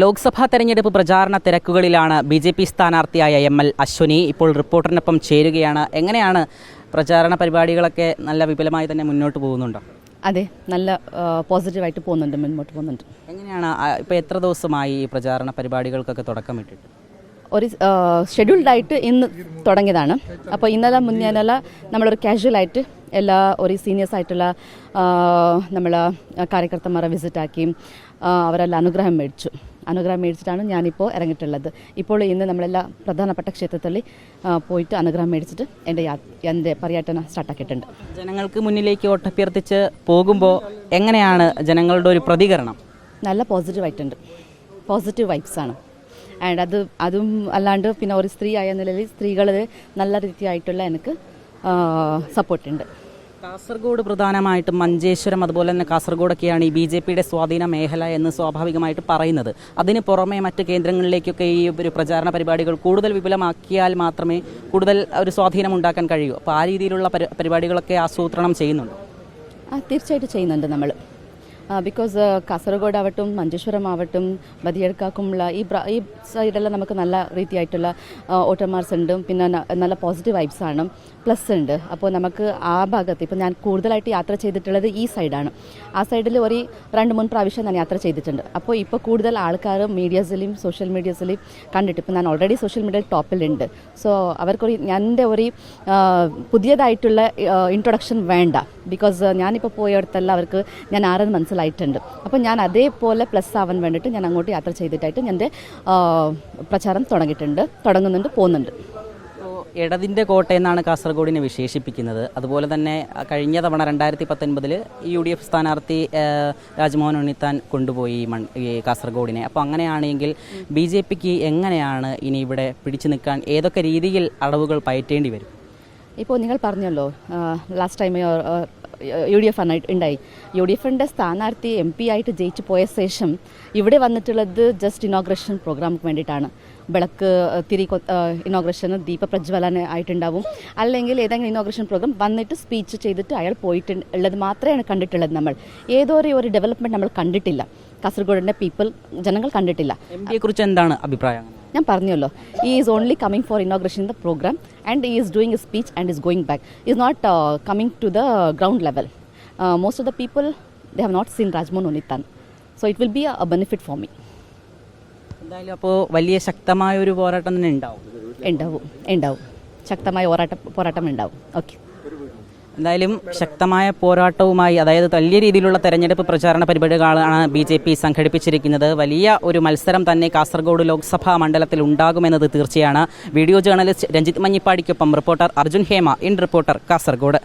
ലോക്സഭാ തെരഞ്ഞെടുപ്പ് പ്രചാരണ തിരക്കുകളിലാണ് ബി ജെ പി സ്ഥാനാർത്ഥിയായ എം എൽ അശ്വനി. ഇപ്പോൾ റിപ്പോർട്ടറിനൊപ്പം ചേരുകയാണ്. എങ്ങനെയാണ് പ്രചാരണ പരിപാടികളൊക്കെ നല്ല വിപുലമായി തന്നെ മുന്നോട്ട് പോകുന്നുണ്ടോ? അതെ നല്ല പോസിറ്റീവായിട്ട് പോകുന്നുണ്ട് മുന്നോട്ട് പോകുന്നുണ്ട്. എങ്ങനെയാണ് ഇപ്പോൾ എത്ര ദിവസമായി ഈ പ്രചാരണ പരിപാടികൾക്കൊക്കെ തുടക്കമിട്ടിട്ട് ഒരു ഷെഡ്യൂൾഡ് ഷെഡ്യൂൾഡായിട്ട് ഇന്ന് തുടങ്ങിയതാണ്. അപ്പോൾ ഇന്നലെ മുന്നേനല്ല നമ്മളൊരു കാഷ്വലായിട്ട് എല്ലാ ഒരു സീനിയേഴ്സ് ആയിട്ടുള്ള നമ്മൾ കാര്യകർത്തമാരെ വിസിറ്റ് ആക്കി ആ, അവരെല്ലാം അനുഗ്രഹം മേടിച്ചു. അനുഗ്രഹം മേടിച്ചിട്ടാണ് ഞാനിപ്പോൾ ഇറങ്ങിയിട്ടുള്ളത്. ഇപ്പോൾ ഇന്ന് നമ്മളെല്ലാം പ്രധാനപ്പെട്ട ക്ഷേത്രത്തിൽ പോയിട്ട് അനുഗ്രഹം മേടിച്ചിട്ട് എന്റെ യാ എന്റെ പര്യടനം സ്റ്റാർട്ടാക്കിയിട്ടുണ്ട് ജനങ്ങൾക്ക് മുന്നിലേക്ക് ഓട്ടഭ്യർത്ഥിച്ച് പോകുമ്പോൾ എങ്ങനെയാണ് ജനങ്ങളുടെ ഒരു പ്രതികരണം? നല്ല പോസിറ്റീവായിട്ടുണ്ട് പോസിറ്റീവ് വൈബ്സ് ആണ്. ആൻഡ് അത് അതും അല്ലാണ്ട് പിന്നെ ഒരു സ്ത്രീ ആയ നിലയിൽ സ്ത്രീകൾ നല്ല രീതിയായിട്ടുള്ള എനിക്ക് സപ്പോർട്ട് ഉണ്ട് കാസർഗോഡ് പ്രധാനമായിട്ടും മഞ്ചേശ്വരം അതുപോലെ തന്നെ കാസർഗോഡൊക്കെയാണ് ഈ ബി ജെ പിയുടെ സ്വാധീന മേഖല എന്ന് സ്വാഭാവികമായിട്ട് പറയുന്നത്. അതിന് പുറമെ മറ്റ് കേന്ദ്രങ്ങളിലേക്കൊക്കെ ഈ ഒരു പ്രചാരണ പരിപാടികൾ കൂടുതൽ വിപുലമാക്കിയാൽ മാത്രമേ കൂടുതൽ ഒരു സ്വാധീനം ഉണ്ടാക്കാൻ കഴിയൂ. അപ്പോൾ ആ രീതിയിലുള്ള പരിപാടികളൊക്കെ ആസൂത്രണം ചെയ്യുന്നുണ്ട്? ആ തീർച്ചയായിട്ടും ചെയ്യുന്നുണ്ട് നമ്മൾ ബിക്കോസ് കാസർഗോഡ് ആവട്ടും മഞ്ചേശ്വരം ആവട്ടും ബദിയടുക്കാക്കുമുള്ള ഈ ഈ സൈഡെല്ലാം നമുക്ക് നല്ല രീതിയായിട്ടുള്ള ഓട്ടർമാർസ് ഉണ്ട്. പിന്നെ നല്ല പോസിറ്റീവ് വൈബ്സ് ആണ്. പ്ലസ് ഉണ്ട്. അപ്പോൾ നമുക്ക് ആ ഭാഗത്ത് ഇപ്പോൾ ഞാൻ കൂടുതലായിട്ട് യാത്ര ചെയ്തിട്ടുള്ളത് ഈ സൈഡാണ്. ആ സൈഡിൽ ഒരു രണ്ട് മൂന്ന് പ്രാവശ്യം ഞാൻ യാത്ര ചെയ്തിട്ടുണ്ട്. അപ്പോൾ ഇപ്പോൾ കൂടുതൽ ആൾക്കാർ മീഡിയാസിലും സോഷ്യൽ മീഡിയാസിലും കണ്ടിട്ട് ഇപ്പോൾ ഞാൻ ഓൾറെഡി സോഷ്യൽ മീഡിയയിൽ ടോപ്പിലുണ്ട്. സോ അവർക്കൊരു എന്റെ ഒരു പുതിയതായിട്ടുള്ള ഇൻട്രൊഡക്ഷൻ വേണ്ട. ബിക്കോസ് ഞാനിപ്പോൾ പോയടത്തെല്ലാം അവർക്ക് ഞാൻ ആരെന്ന് മനസ്സിലായിട്ടുണ്ട് അപ്പോൾ ഞാൻ അതേപോലെ പ്ലസ് ആവാൻ വേണ്ടിയിട്ട് ഞാൻ അങ്ങോട്ട് യാത്ര ചെയ്തിട്ടായിട്ട് എന്റെ പ്രചാരം തുടങ്ങിയിട്ടുണ്ട്. തുടങ്ങുന്നുണ്ട് പോകുന്നുണ്ട്. ഇടതിന്റെ കോട്ട എന്നാണ് കാസർഗോഡിനെ വിശേഷിപ്പിക്കുന്നത്. അതുപോലെ തന്നെ കഴിഞ്ഞ തവണ രണ്ടായിരത്തി പത്തൊൻപതിൽ യു ഡി എഫ് സ്ഥാനാർത്ഥി രാജ്മോഹൻ ഉണ്ണിത്താൻ കൊണ്ടുപോയി ഈ മൺ ഈ കാസർഗോഡിനെ. അപ്പോൾ അങ്ങനെയാണെങ്കിൽ ബി ജെ പിക്ക് എങ്ങനെയാണ് ഇനി ഇവിടെ പിടിച്ചു നിൽക്കാൻ? ഏതൊക്കെ രീതിയിൽ അടവുകൾ പയറ്റേണ്ടി വരും? ഇപ്പോൾ നിങ്ങൾ പറഞ്ഞല്ലോ last time U D F ഉണ്ടായി. യു ഡി എഫിന്റെ സ്ഥാനാർത്ഥി എം പി ആയിട്ട് ജയിച്ചു പോയ ശേഷം ഇവിടെ വന്നിട്ടുള്ളത് ജസ്റ്റ് ഇനോഗ്രേഷൻ പ്രോഗ്രാമിന് വേണ്ടിയിട്ടാണ്. വിളക്ക് തിരി ഇനോഗ്രേഷൻ ദീപപ്രജ്വലന ആയിട്ടുണ്ടാവും. അല്ലെങ്കിൽ ഏതെങ്കിലും ഇനോഗ്രേഷൻ പ്രോഗ്രാം വന്നിട്ട് സ്പീച്ച് ചെയ്തിട്ട് അയാൾ പോയിട്ട് ഉള്ളത് മാത്രമേ കണ്ടിട്ടുള്ളത് നമ്മൾ. ഏതോ ഒരു ഡെവലപ്മെന്റ് നമ്മൾ കണ്ടിട്ടില്ല. കാസർഗോഡിന്റെ പീപ്പിൾ ജനങ്ങൾ കണ്ടിട്ടില്ല. കുറിച്ച് എന്താണ് അഭിപ്രായം? ഞാൻ പറഞ്ഞല്ലോ ഈ is only coming for inauguration the program and is doing a speech and is going back is not coming to the ground level most of the people they have not seen Rajmohan Unnithan so it will be a benefit for me എന്തായാലും അപ്പോൾ വലിയ ശക്തമായ ഒരു പോരാട്ടം തന്നെ ഉണ്ടാവും. ഉണ്ടാവും ഉണ്ടാവും. ശക്തമായ പോരാട്ടം പോരാട്ടം ഉണ്ടാവും. ഓക്കെ എന്തായാലും ശക്തമായ പോരാട്ടവുമായി അതായത് വലിയ രീതിയിലുള്ള തെരഞ്ഞെടുപ്പ് പ്രചാരണ പരിപാടികളാണ് ബി ജെ പി സംഘടിപ്പിച്ചിരിക്കുന്നത്. വലിയ ഒരു മത്സരം തന്നെ കാസർഗോഡ് ലോക്സഭാ മണ്ഡലത്തിൽ ഉണ്ടാകുമെന്നത് തീർച്ചയാണ്. Video journalist Ranjith മഞ്ഞിപ്പാടിക്കൊപ്പം reporter Arjun Hema in reporter Kasaragod.